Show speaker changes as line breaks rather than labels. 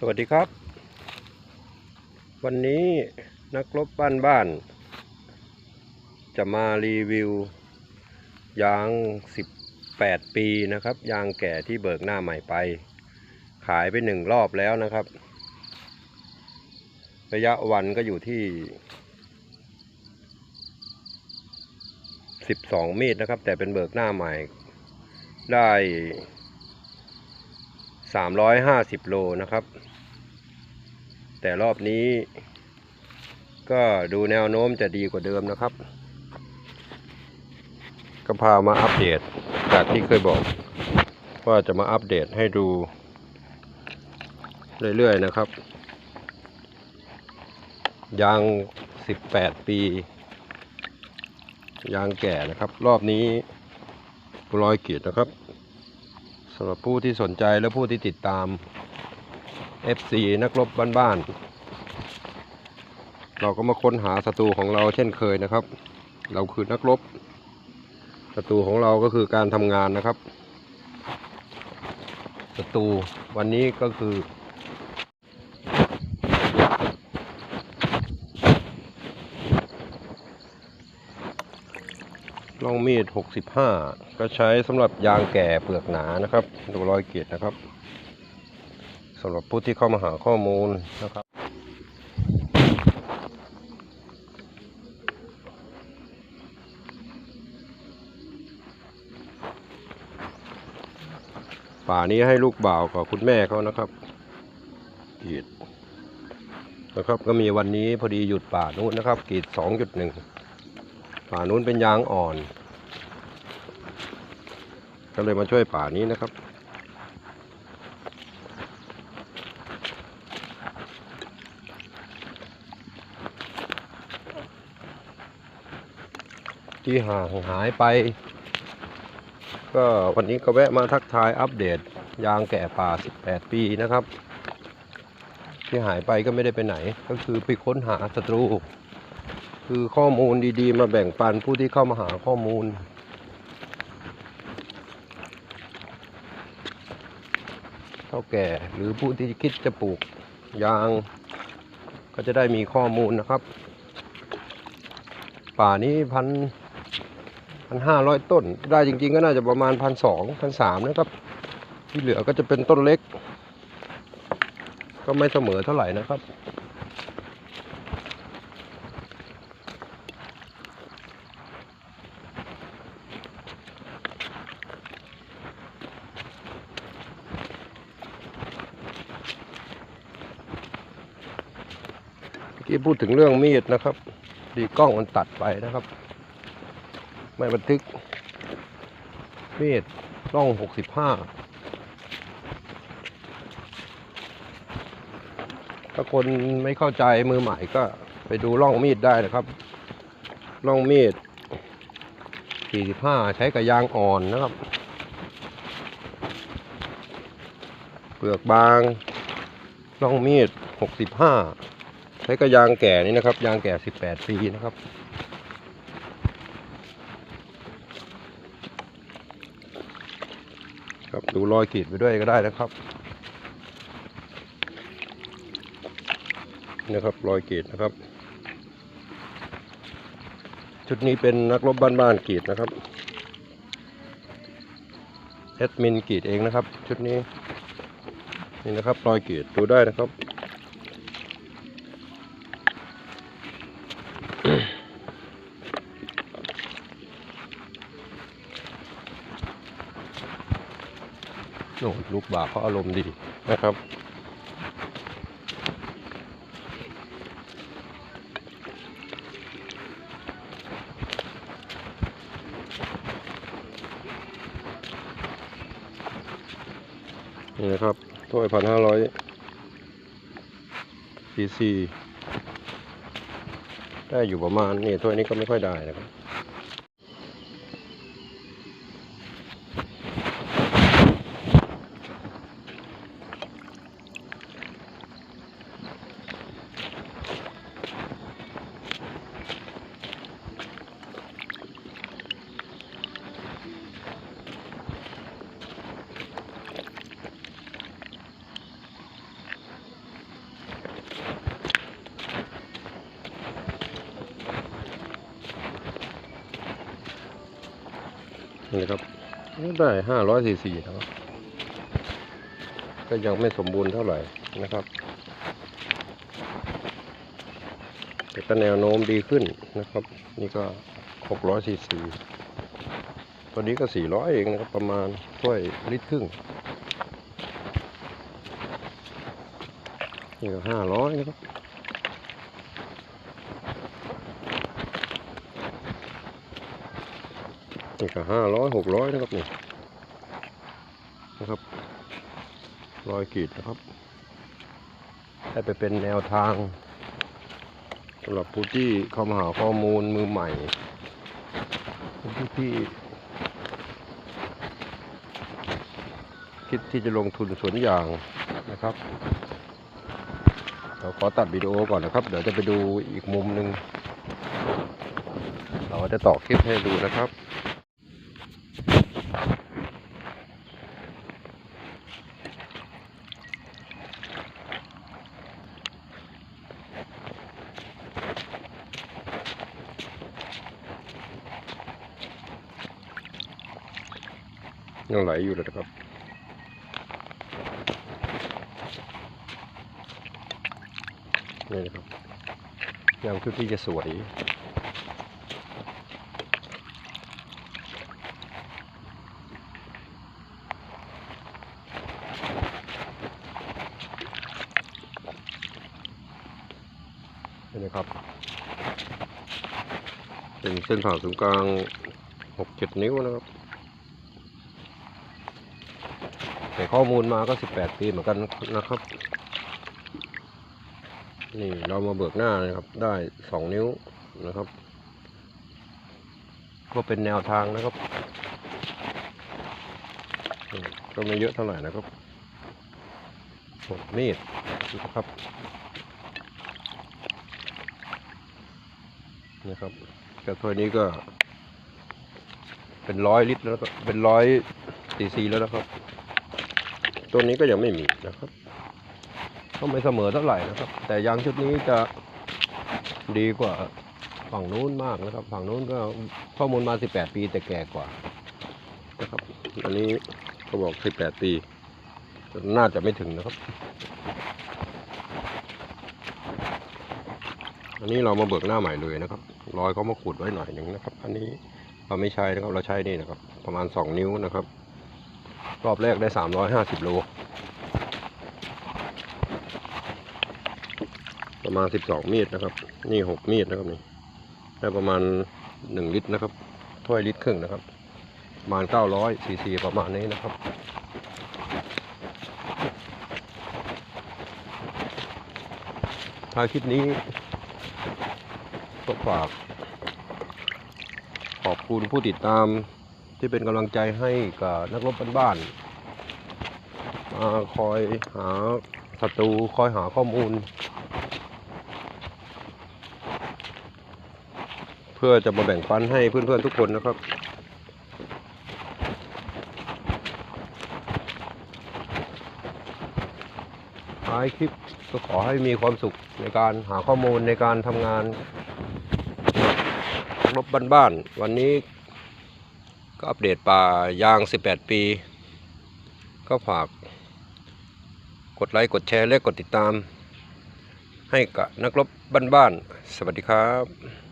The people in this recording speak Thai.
สวัสดีครับ วันนี้นักรบบ้านบ้านๆจะมารีวิวยาง 18 ปีนะครับ ยางแก่ที่เบิกหน้าใหม่ไป ขายไปหนึ่งรอบแล้วนะครับ ระยะวันก็อยู่ที่ 12 มีดนะครับ แต่เป็นเบิกหน้าใหม่ได้ 350 โลนะครับ แต่รอบนี้ ก็ดูแนวโน้มจะดีกว่าเดิมนะครับ ก็พามาอัปเดตจากที่เคยบอก ว่าจะมาอัปเดตให้ดู เรื่อยๆนะครับยาง 18 ปียางแก่นะครับ รอบนี้ร้อยกีดนะครับ สำหรับผู้ที่สนใจและผู้ที่ติดตาม FC นักรบบ้านๆ เราก็มาค้นหาศัตรูของเราเช่นเคยนะครับ เราคือนักรบศัตรูของเราก็คือการทำงานนะครับศัตรูวันนี้ก็คือ ล่องมีด 65 ก็ใช้สำหรับยางแก่เปลือกหนานะครับ ดูรอยเกตนะครับสำหรับผู้ที่เข้ามาหาข้อมูลนะครับป่านี้ให้ลูกบ่าวกับคุณแม่เขานะครับกรีดนะครับก็มีวันนี้พอดีหยุดป่านู้นนะครับกรีด2.1ป่านู้นเป็นยางอ่อน ก็เลยมาช่วยป่านี้นะครับ ที่ห่างหายไป ก็วันนี้ก็แวะมาทักทายอัปเดตยางแก่ป่า 18 ปีนะครับ ที่หายไปก็ไม่ได้ไปไหน ก็คือไปค้นหาศัตรู คือข้อมูลดีๆ มาแบ่งปันผู้ที่เข้ามาหาข้อมูล ท่าแก่ หรือผู้ที่คิดจะปลูกยาง ก็จะได้มีข้อมูลนะครับ ป่านี้พันพันห้าร้อยต้น ได้จริง ๆ ก็น่าจะประมาณพันสองพันสามนะครับ ที่เหลือก็จะเป็นต้นเล็ก ก็ไม่เสมอเท่าไหร่นะครับ เมื่พูดถึงเรื่องมีดนะครับ ดีกล้องมันตัดไปนะครับ ไม่บันทึก มีดร่องหกสิบห้าถ้าคนไม่เข้าใจมือใหม่ก็ไปดูร่องมีดได้นะครับร่องมีดสี่สิบห้าใช้กับยางอ่อนนะครับ เปลือกบางร่องมีดหกสิบห้า ใช้กระยางแก่นี่นะครับ ยางแก่ 18 ปีนะครับ ครับดูรอยขีดไปด้วยก็ได้นะครับนะครับรอยกรีดนะครับ ชุดนี้เป็นนักรบบ้านๆกรีดนะครับแอดมินกรีดเองนะครับ ชุดนี้ นี่นะครับรอยกรีดดูได้นะครับ โอ้ลูกบ่าวเขาอารมณ์ดีนะครับ นี่นะครับถ้วยพันห้าร้อยซีซีได้อยู่ประมาณนี่ถ้วยนี้ก็ไม่ค่อยได้นะครับ นี่ครับได้ห้าร้อยสี่สี่ครับ ก็ยังไม่สมบูรณ์เท่าไหร่นะครับ แต่ก็แนวโน้มดีขึ้นนะครับ นี่ก็หกร้อยสี่สี่ตัวนี้ก็สี่ร้อยเองนะครับ ประมาณถ้วยลิตรครึ่งนี่ก็ห้าร้อยนะครับ นี่ก็ห้าร้อยหกร้อยนะครับนี่นะครับร้อยกีดนะครับให้ไปเป็นแนวทางสำหรับผู้ที่เข้ามาหาข้อมูลมือใหม่ผู้ที่คิดที่จะลงทุนสวนยางนะครับเราขอตัดวิดีโอก่อนนะครับ เดี๋ยวจะไปดูอีกมุมหนึ่งเราจะต่อคลิปให้ดูนะครับ ยังไหลอยู่เลยครับนี่นะครับยางชุดที่จะสวยนี่นะครับ เป็นเส้นผ่าศูนย์กลางหกเจ็ดนิ้วนะครับ แต่ข้อมูลมาก็สิบแปดปีเหมือนกันนะครับ นี่เรามาเบิกหน้านะครับ ได้สองนิ้วนะครับ ก็เป็นแนวทางนะครับ ก็ไม่เยอะเท่าไหร่นะครับหกมีดนะครับนะครับกระถ้วยนี้ก็ เป็นร้อยลิตรแล้วก็เป็นร้อยซีซีแล้วนะครับ ตัวนี้ก็ยังไม่มีนะครับก็ไม่เสมอเท่าไหร่นะครับ แต่ยางชุดนี้จะดีกว่าฝั่งนู้นมากนะครับ ฝั่งนู้นก็ข้อมูลมา 18 ปีแต่แก่กว่านะครับอันนี้เขาบอก 18 ปีน่าจะไม่ถึงนะครับ อันนี้เรามาเบิกหน้าใหม่เลยนะครับ รอยเขามาขูดไว้หน่อยหนึ่งนะครับ อันนี้เราไม่ใช้นะครับ เราใช้นี่นะครับ ประมาณ 2 นิ้วนะครับ รอบแรกได้ 350 โล ประมาณ 12 มีดนะครับ นี่ 6 มีดนะครับนี่ ได้ประมาณ 1 ลิตรนะครับ ถ้วยลิตรครึ่งนะครับ ประมาณ 900ซีซีประมาณนี้นะครับท้ายคลิปนี้ก็ฝากขอบคุณผู้ติดตาม ที่เป็นกำลังใจให้กับนักรบบ้านๆมาคอยหาศัตรูคอยหาข้อมูล เพื่อจะมาแบ่งปันให้เพื่อนๆทุกคนนะครับท้ายคลิปก็ขอให้มีความสุขในการหาข้อมูลในการทำงานรบบ้านๆวันนี้ ก็อัปเดตป่ายาง 18 ปี ก็ฝาก กดไลค์ กดแชร์ และกดติดตาม ให้กับนักรบบ้านๆสวัสดีครับ